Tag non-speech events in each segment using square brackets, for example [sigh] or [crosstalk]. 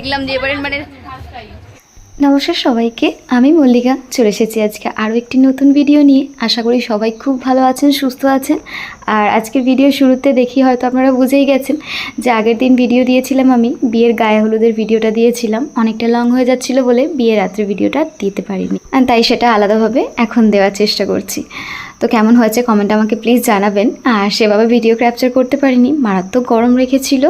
দেখলাম যে এবারে মানে নমস্কার সবাইকে, আমি মল্লিকা। চলে এসেছি আজকে আরও একটি নতুন ভিডিও নিয়ে। আশা করি সবাই খুব ভালো আছেন, সুস্থ আছেন। আর আজকের ভিডিও শুরুতে দেখি হয়তো আপনারা বুঝেই গেছেন যে আগের দিন ভিডিও দিয়েছিলাম আমি, বিয়ের গায়ে হলুদের ভিডিওটা দিয়েছিলাম। অনেকটা লং হয়ে যাচ্ছিল বলে বিয়ের রাত্রে ভিডিওটা দিতে পারিনি। তাই সেটা আলাদাভাবে এখন দেওয়ার চেষ্টা করছি। তো কেমন হয়েছে কমেন্ট আমাকে প্লিজ জানাবেন। আর সেভাবে ভিডিও ক্যাপচার করতে পারিনি, মারাত্মক গরম রেখেছিল।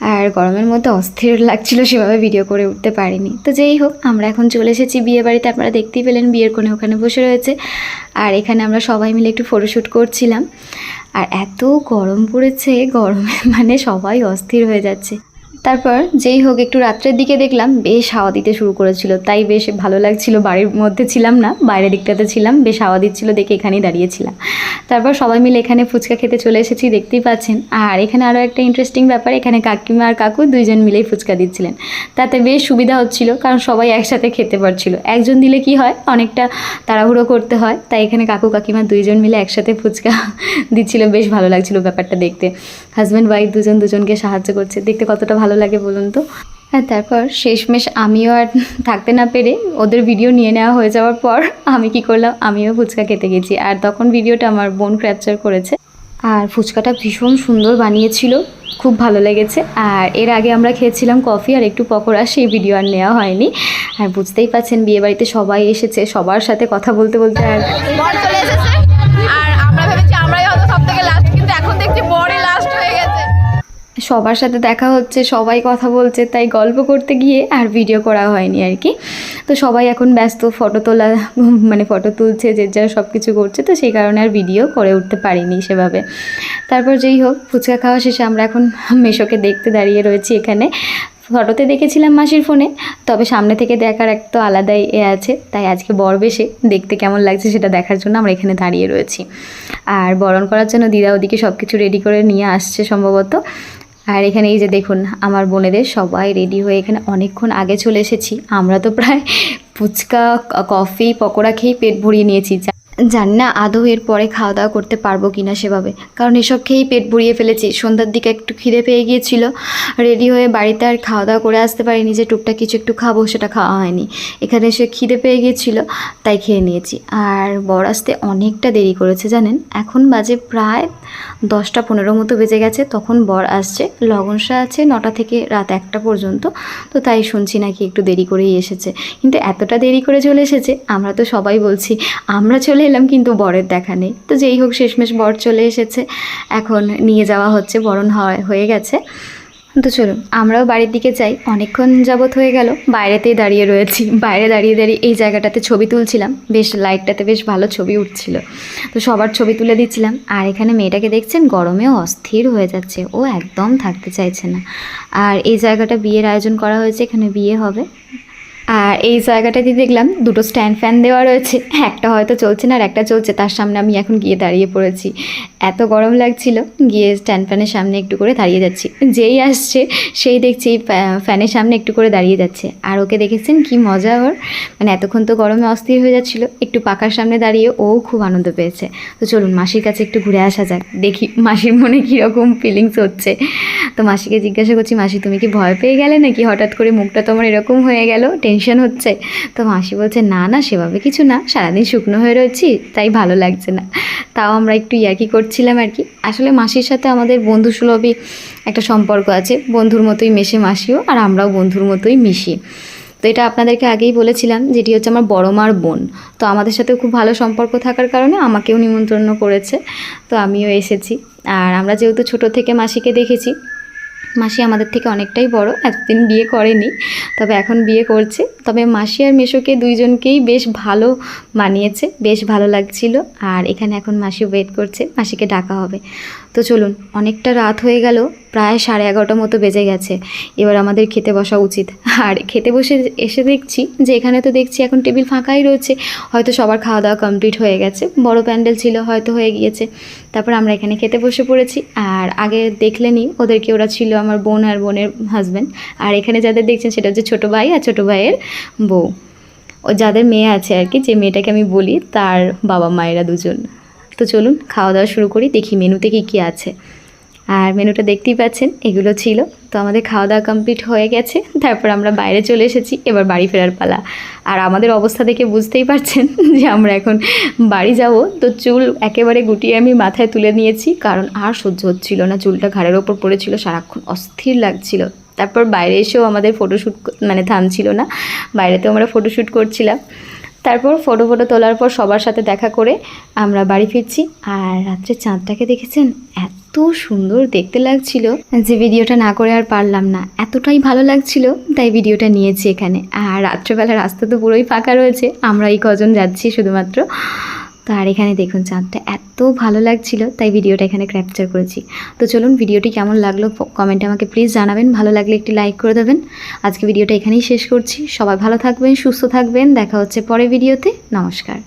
আর গরমের মধ্যে অস্থির লাগছিল, সেভাবে ভিডিও করে উঠতে পারিনি। তো যেই হোক, আমরা এখন চলে এসেছি বিয়ে বাড়িতে, আপনারা দেখতেই পেলেন বিয়ের কোণে ওখানে বসে রয়েছে। আর এখানে আমরা সবাই মিলে একটু ফটোশ্যুট করছিলাম। আর এত গরম পড়েছে, গরমে মানে সবাই অস্থির হয়ে যাচ্ছে। তারপর যেই হোক, একটু রাত্রের দিকে দেখলাম বেশ হাওয়া দিতে শুরু করেছিল। তাই বেশ ভালো লাগছিল, বাড়ির মধ্যে ছিলাম না, বাইরের দিকটাতে ছিলাম, বেশ হাওয়া দিচ্ছিল, দেখে এখানেই দাঁড়িয়েছিলাম। তারপর সবাই মিলে এখানে ফুচকা খেতে চলে এসেছি, দেখতেই পাচ্ছেন। আর এখানে আরও একটা ইন্টারেস্টিং ব্যাপার, এখানে কাকিমা আর কাকু দুইজন মিলেই ফুচকা দিচ্ছিলেন। তাতে বেশ সুবিধা হচ্ছিল, কারণ সবাই একসাথে খেতে পারছিল। একজন দিলে কি হয়, অনেকটা তাড়াহুড়ো করতে হয়, তাই এখানে কাকু, কাকিমা দুইজন মিলে একসাথে ফুচকা দিচ্ছিল, বেশ ভালো লাগছিল ব্যাপারটা দেখতে। হাজব্যান্ড ওয়াইফ দুজন দুজনকে সাহায্য করছে, দেখতে কতটা ভালো লাগে বলুন তো? হ্যাঁ তারপর শেষমেশ আমিও আর থাকতে না পেরে ওদের ভিডিও নিয়ে নেওয়া হয়ে যাওয়ার পর আমি কি করলাম? আমিও ফুচকা খেতে গেছি। আর তখন ভিডিওটা আমার বোন ক্যাপচার করেছে। আর ফুচকাটা ভীষণ সুন্দর বানিয়েছিল, খুব ভালো লেগেছে। আর এর আগে আমরা খেয়েছিলাম কফি আর একটু পকোড়া, সেই ভিডিও আর নেওয়া হয়নি। আর বুঝতেই পাচ্ছেন বিয়েবাড়িতে সবাই এসেছে, সবার সাথে কথা বলতে বলতে আর সবার সাথে দেখা হচ্ছে, সবাই কথা বলছে, তাই গল্প করতে গিয়ে আর ভিডিও করা হয়নি আর কি। তো সবাই এখন ব্যস্ত ফটো তোলা মানে ফটো তুলছে, যে যারা সব কিছু করছে, তো সেই কারণে আর ভিডিও করে উঠতে পারিনি সেভাবে। তারপর যেই হোক, ফুচকা খাওয়া শেষে আমরা এখন মেশোকে দেখতে দাঁড়িয়ে রয়েছি এখানে। ফটোতে দেখেছিলাম মাসির ফোনে তবে সামনে থেকে দেখার এক তো আলাদাই এ আছে, তাই আজকে বর বেশে, দেখতে কেমন লাগছে সেটা দেখার জন্য আমরা এখানে দাঁড়িয়ে রয়েছি। আর বরণ করার জন্য দিদা ওদিকে সব কিছু রেডি করে নিয়ে আসছে সম্ভবত। আর এখানে এই যে দেখুন, আমার বোনেদের সবাই রেডি হয়ে এখানে অনেকক্ষণ আগে চলে এসেছি। আমরা তো প্রায় ফুচকা কফি পকোড়া খেয়েই পেট ভরিয়ে নিয়েছি। জানি না আদৌ এর পরে খাওয়া দাওয়া করতে পারব কি না সেভাবে। কারণ এসব খেয়েই পেট ভরিয়ে ফেলেছি। সন্ধ্যার দিকে একটু খিদে পেয়ে গিয়েছিল। রেডি হয়ে বাড়িতে আর খাওয়া দাওয়া করে আসতে পারিনি যে টুকটাক কিছু একটু খাব সেটা খাওয়া হয়নি। এখানে এসে খিদে পেয়ে গিয়েছিল, তাই খেয়ে নিয়েছি। আর বর আসতে অনেকটা দেরি করেছে, জানেন? এখন বাজে প্রায় দশটা পনেরো মতো বেজে গেছে, তখন বর আসছে। লগনসা আছে নটা থেকে রাত একটা পর্যন্ত, তো তাই শুনছি নাকি একটু দেরি করেই এসেছে। কিন্তু এতটা দেরি করে চলে এসেছে, আমরা তো সবাই বলছি, আমরা চলে এলাম, কিন্তু বরের দেখা নেই। তো যেই হোক, শেষমেশ বর চলে এসেছে। এখন নিয়ে যাওয়া হচ্ছে, বরণ হয়- হয়ে গেছে। তো চলুন, আমরাও বাড়ির দিকে যাই। অনেকক্ষণ যাবৎ হয়ে গেল, বাইরেতেই দাঁড়িয়ে রয়েছি। বাইরে দাঁড়িয়ে দাঁড়িয়ে এই জায়গাটাতে ছবি তুলছিলাম। বেশ, লাইটটাতে বেশ ভালো ছবি উঠছিল। তো সবার ছবি তুলে দিচ্ছিলাম। আর এখানে মেয়েটাকে দেখছেন, গরমেও অস্থির হয়ে যাচ্ছে। ও একদম থাকতে চাইছে না। আর এই জায়গাটা বিয়ের আয়োজন করা হয়েছে, এখানে বিয়ে হবে। আর এই জায়গাটাতে দেখলাম দুটো স্ট্যান্ড ফ্যান দেওয়া রয়েছে। একটা হয়তো চলছে না আর একটা চলছে, তার সামনে আমি এখন গিয়ে দাঁড়িয়ে পড়েছি। এত গরম লাগছিল, গিয়ে স্ট্যান্ড ফ্যানের সামনে একটু করে দাঁড়িয়ে যাচ্ছি। যেই আসছে, সেই দেখছি ফ্যানের সামনে একটু করে দাঁড়িয়ে যাচ্ছে। আর ওকে দেখেছেন, কি মজা ওর। মানে এতক্ষণ তো গরমে অস্থির হয়ে যাচ্ছিল, একটু পাখার সামনে দাঁড়িয়ে ও খুব আনন্দ পেয়েছে। তো চলুন, মাসির কাছে একটু ঘুরে আসা যাক, দেখি মাসির মনে কীরকম ফিলিংস হচ্ছে। তো মাসিকে জিজ্ঞাসা করছি, মাসি, তুমি কি ভয় পেয়ে গেলে নাকি? হঠাৎ করে মুখটা তোমার এরকম হয়ে গেল? টেনশন হচ্ছে। তো মাসি বলছে, না না, সেভাবে কিছু না, সারাদিন শুকনো হয়ে রয়েছি, তাই ভালো লাগছে না। তাও আমরা একটু ইয়ার্কি করছিলাম আর কি। আসলে মাসির সাথে আমাদের বন্ধু সুলভই একটা সম্পর্ক আছে, বন্ধুর মতোই মেশে মাসিও আর আমরাও বন্ধুর মতোই মিশি। তো এটা আপনাদেরকে আগেই বলেছিলাম, যেটি হচ্ছে আমার বড় মার বোন। তো আমাদের সাথে খুব ভালো সম্পর্ক থাকার কারণে আমাকেও নিমন্ত্রণ করেছে। তো আমিও এসেছি। আর আমরা যেহেতু ছোট থেকে মাসিকে দেখেছি মাসি আমাদের থেকে অনেকটাই বড়, এতদিন বিয়ে করেনি, তবে এখন বিয়ে করছে। তবে মাসি আর মেশোকে দুইজনকেই বেশ ভালো মানিয়েছে, বেশ ভালো লাগছিল। আর এখানে এখন মাসি ওয়েট করছে, মাসিকে ডাকা হবে। তো চলুন, অনেকটা রাত হয়ে গেল, প্রায় সাড়ে এগারোটা মতো বেজে গেছে। এবার আমাদের খেতে বসা উচিত। আর খেতে বসে এসে দেখছি যে এখানে তো দেখছি এখন টেবিল ফাঁকাই রয়েছে, হয়তো সবার খাওয়া দাওয়া কমপ্লিট হয়ে গেছে, বড় প্যান্ডেল ছিল, হয়তো হয়ে গিয়েছে। তারপর আমরা এখানে খেতে বসে পড়েছি। আর আগে দেখলেনি ওদেরকে, ওরা ছিল আমার বোন আর বোনের হাজব্যান্ড আর এখানে যাদের দেখছেন সেটা হচ্ছে ছোটো ভাই আর ছোটো ভাইয়ের বউ। ও যাদের মেয়ে আছে আর কি, যে মেয়েটাকে আমি বলি, তার বাবা মায়েরা দুজন। তো চলুন, খাওয়া দাওয়া শুরু করি, দেখি মেনুতে কী কী আছে। আর মেনুটা দেখতেই পাচ্ছেন, এগুলো ছিল। তো আমাদের খাওয়া দাওয়া কমপ্লিট হয়ে গেছে, তারপর আমরা বাইরে চলে এসেছি, এবার বাড়ি ফেরার পালা। আর আমাদের অবস্থা দেখে বুঝতেই পারছেন [laughs] যে আমরা এখন বাড়ি যাব। তো চুল একেবারে গুটিয়ে আমি মাথায় তুলে নিয়েছি, কারণ আর সহ্য হচ্ছিল না। চুলটা ঘাড়ের ওপর পড়েছিল, সারাক্ষণ অস্থির লাগছিল। তারপর বাইরে এসেও আমাদের ফটোশ্যুট মানে থামছিল না। বাইরেতেও আমরা ফটোশ্যুট করছিলাম। তারপর ফটো ফটো তোলার পর সবার সাথে দেখা করে আমরা বাড়ি ফিরছি। আর রাত্রে চাঁদটাকে দেখেছেন? এত সুন্দর দেখতে লাগছিল যে ভিডিওটা না করে আর পারলাম না। এতটাই ভালো লাগছিল, তাই ভিডিওটা নিয়েছি এখানে। আর রাত্রেবেলা রাস্তা তো পুরোই ফাঁকা রয়েছে আমরা এই কজন যাচ্ছি শুধুমাত্র। তো আর এখানে দেখুন চাঁদটা এত ভালো লাগছিল, তাই ভিডিওটা এখানে ক্যাপচার করেছি। তো চলুন ভিডিওটি কেমন লাগল কমেন্টে আমাকে প্লিজ জানাবেন। ভালো লাগলে একটি লাইক করে দেবেন। আজকে ভিডিওটা এখানেই শেষ করছি। সবাই ভালো থাকবেন, সুস্থ থাকবেন। দেখা হচ্ছে পরে ভিডিওতে। নমস্কার।